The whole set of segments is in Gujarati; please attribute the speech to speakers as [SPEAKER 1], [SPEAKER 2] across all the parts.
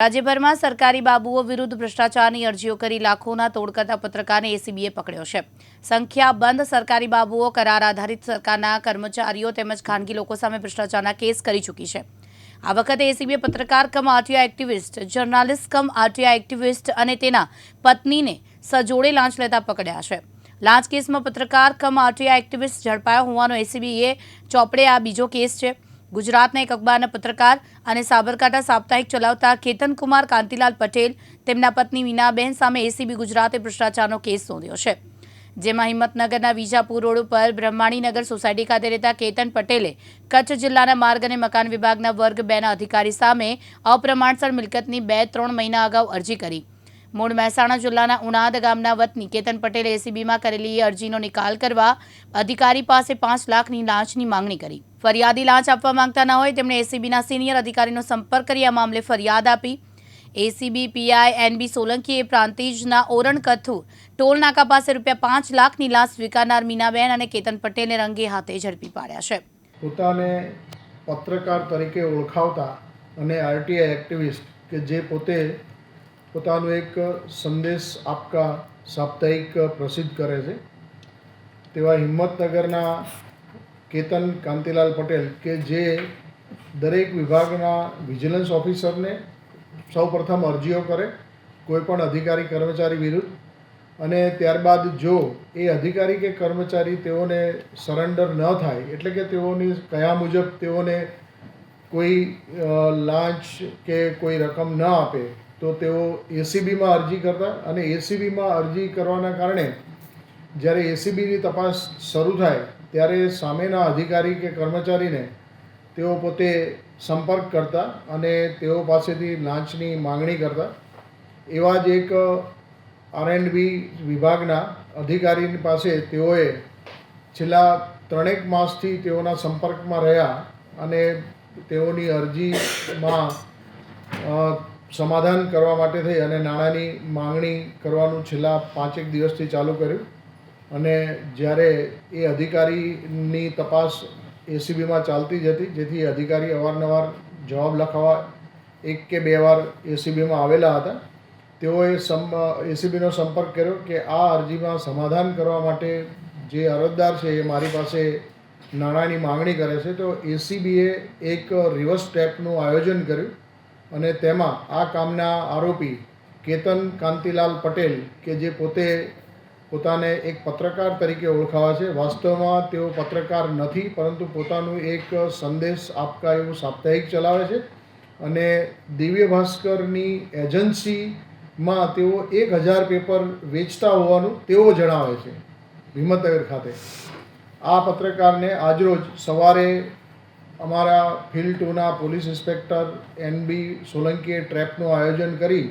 [SPEAKER 1] રાજ્યભરમાં સરકારી બાબુઓ વિરુદ્ધ ભ્રષ્ટાચારની અરજીઓ કરી લાખોના તોડ કરતા પત્રકારને એસીબીએ પકડ્યો છે. સંખ્યાબંધ સરકારી બાબુઓ કરાર આધારિત સરકારના કર્મચારીઓ તેમજ ખાનગી લોકો સામે ભ્રષ્ટાચારના કેસ કરી ચૂકી છે. આ વખતે એસીબીએ પત્રકાર cum RTI activist, journalist cum RTI activist અને તેના પત્નીને સજોડે લાંચ લેતા પકડ્યા છે. લાંચ કેસમાં પત્રકાર કમ આરટીઆઈ એક્ટિવિસ્ટ ઝડપાયો હોવાનો એસીબીએ ચોપડે આ બીજો કેસ છે. ગુજરાતના એક અખબારના પત્રકાર અને સાબરકાંઠા સાપ્તાહિક ચલાવતા કેતનકુમાર કાંતિલાલ પટેલ તેમના પત્ની મીનાબેન સામે એસીબી ગુજરાતે ભ્રષ્ટાચારનો કેસ નોંધ્યો છે. જેમાં હિંમતનગરના વિજાપુર રોડ ઉપર બ્રહ્માણીનગર સોસાયટી ખાતે રહેતા કેતન પટેલે કચ્છ જિલ્લાના માર્ગ અને મકાન વિભાગના વર્ગ બેના અધિકારી સામે અપ્રમાણસર મિલકતની બે ત્રણ મહિના અગાઉ અરજી કરી. મૂળ મહેસાણા જિલ્લાના ઉનાદ ગામના વતની કેતન પટેલે એસીબીમાં કરેલી એ અરજીનો નિકાલ કરવા અધિકારી પાસે પાંચ લાખની લાંચની માંગણી કરી. ફરિયાદી લાંચ આપવા માંગતા ન હોય તેમણે એસીબીના સિનિયર અધિકારીનો સંપર્ક કરી આ મામલે ફરિયાદ આપી. એસીબી, પીઆઈ, એનબી સોલંકીએ પ્રાંતિજના ઓરણ કથુ ટોલ નાકા પાસે રૂપિયા પાંચ લાખની લાંચ સ્વીકારનાર મીનાબેન અને કેતન પટેલને રંગે હાથે ઝડપી પાડ્યા છે.
[SPEAKER 2] પોતાને પત્રકાર તરીકે ઓળખાવતા અને આરટીઆઈ એક્ટિવિસ્ટ કે જે પોતે પોતાનું એક સંદેશ આપકા સાપ્તાહિક પ્રસિદ્ધ કરે છે. તેવા હિંમતનગરના કેતન કાંતિલાલ પટેલ કે જે દરેક વિભાગના વિજિલન્સ ઓફિસરને સૌપ્રથમ અરજીઓ કરે કોઈપણ અધિકારી કર્મચારી વિરુદ્ધ અને ત્યારબાદ જો એ અધિકારી કે કર્મચારી તેઓને સરેન્ડર ન થાય એટલે કે તેઓની કયા મુજબ તેઓને કોઈ લાંચ કે કોઈ રકમ ન આપે તો તેઓ એસીબીમાં અરજી કરતા અને એસીબીમાં અરજી કરવાના કારણે જ્યારે એસીબીની તપાસ શરૂ થાય ત્યારે સામેના અધિકારી કે કર્મચારીને તેઓ પોતે સંપર્ક કરતા અને તેઓ પાસેથી લાંચની માંગણી કરતા. એવા જ એક આર એન્ડ બી વિભાગના અધિકારીની પાસે તેઓએ છેલ્લા ત્રણેક માસથી તેઓના સંપર્કમાં રહ્યા અને તેઓની અરજીમાં સમાધાન કરવા માટે થઈ અને નાણાંની માંગણી કરવાનું છેલ્લા પાંચેક દિવસથી ચાલુ કર્યું. અને જ્યારે એ અધિકારીની તપાસ એસીબીમાં ચાલતી જ હતી, જેથી અધિકારી અવારનવાર જવાબ લખાવવા એક કે બે વાર એસીબીમાં આવેલા હતા. તેઓએ સમ, એસીબીનો સંપર્ક કર્યો કે આ અરજીમાં સમાધાન કરવા માટે જે અરજદાર છે એ મારી પાસે નાણાંની માંગણી કરે છે. તો એસીબીએ એક રિવર્સ સ્ટેપનું આયોજન કર્યું. અને તેમાં આ કામના આરોપી કેતન કાંતિલાલ પટેલ, કે જે પોતે પોતાને એક પત્રકાર તરીકે ઓળખાવા છે. વાસ્તવમાં તેઓ પત્રકાર નથી, પરંતુ પોતાનું એક સંદેશ આપકા એવું સાપ્તાહિક ચલાવે છે. અને દિવ્ય ભાસ્કરની એજન્સીમાં તેઓ એક હજાર પેપર વેચતા હોવાનું તેઓ જણાવે છે. હિંમતનગર ખાતે. આ પત્રકારને આજરોજ સવારે અમારા ફિલ્ડ ટુના પોલીસ ઇન્સ્પેક્ટર એન બી સોલંકીએ ટ્રેપનું આયોજન કરી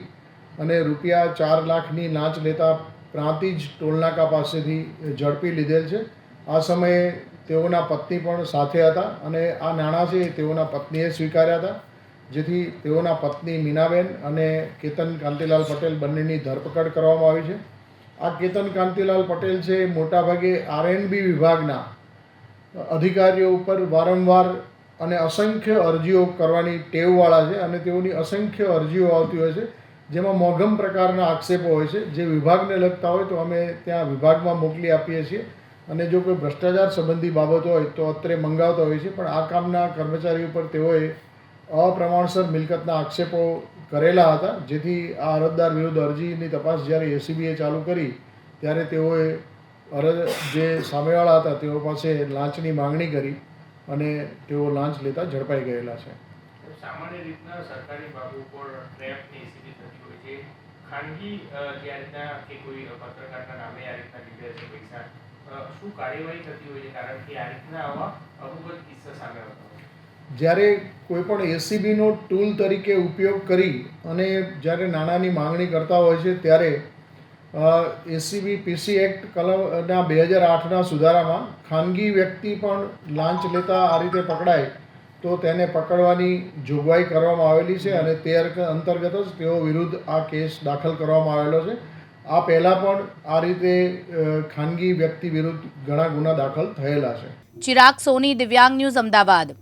[SPEAKER 2] અને રૂપિયા ચાર લાખની લાંચ લેતા પ્રાંતિજ ટોલનાકા પાસેથી ઝડપી લીધેલ છે. આ સમયે તેઓના પત્ની પણ સાથે હતા અને આ નાણાં છે તેઓના પત્નીએ સ્વીકાર્યા હતા, જેથી તેઓના પત્ની મીનાબેન અને કેતન કાંતિલાલ પટેલ બંનેની ધરપકડ કરવામાં આવી છે. આ કેતન કાંતિલાલ પટેલ છે મોટાભાગે આરએનબી વિભાગના અધિકારીઓ ઉપર વારંવાર અને અસંખ્ય અરજીઓ કરવાની ટેવવાળા છે અને તેઓની અસંખ્ય અરજીઓ આવતી હોય છે, જેમાં મોઘમ પ્રકારના આક્ષેપો હોય છે. જે વિભાગને લગતા હોય તો અમે ત્યાં વિભાગમાં મોકલી આપીએ છીએ. અને જો કોઈ ભ્રષ્ટાચાર સંબંધી બાબતો હોય તો અત્રે મંગાવતા હોય છે. પણ આ કામના કર્મચારી ઉપર તેઓએ અપ્રમાણસર મિલકતના આક્ષેપો કરેલા હતા. જેથી આ અરજદાર વિરુદ્ધ અરજીની તપાસ જ્યારે એસીબીએ ચાલુ કરી, ત્યારે તેઓએ અરજ જે સામેવાળા હતા તેઓ પાસે લાંચની માંગણી કરી. અને તેઓ લાંચ લેતા ઝડપાઈ ગયેલા છે.
[SPEAKER 3] સામાન્ય રીતના સરકારી બાબુ પર ટ્રેપની સ્થિતિ થતી હોય છે. ખાનગી જે આ રીતના કે કોઈ પત્રકારના નામે આ રીતના લીધે છે પૈસા શું કાર્યવાહી થતી હોય છે? કારણ કે આ રીતના આવા અભૂગત કિસ્સા સામે આવતા
[SPEAKER 2] જ્યારે કોઈ પણ એસીબીનો ટૂલ તરીકે ઉપયોગ કરી અને જ્યારે નાણાંની માંગણી કરતા હોય છે ત્યારે એસીબી પીસી એક્ટ કલમના બે હજાર આઠના સુધારામાં ખાનગી વ્યક્તિ પણ લાંચ લેતા આ રીતે પકડાય તો તેને પકડવાની જોગવાઈ કરવામાં આવેલી છે અને તે અંતર્ગત જ તેઓ વિરુદ્ધ આ કેસ દાખલ કરવામાં આવેલો છે. આ પહેલાં પણ આ રીતે ખાનગી વ્યક્તિ વિરુદ્ધ ઘણા ગુના દાખલ થયેલા છે.
[SPEAKER 1] ચિરાગ સોની, દિવ્યાંગ ન્યૂઝ, અમદાવાદ.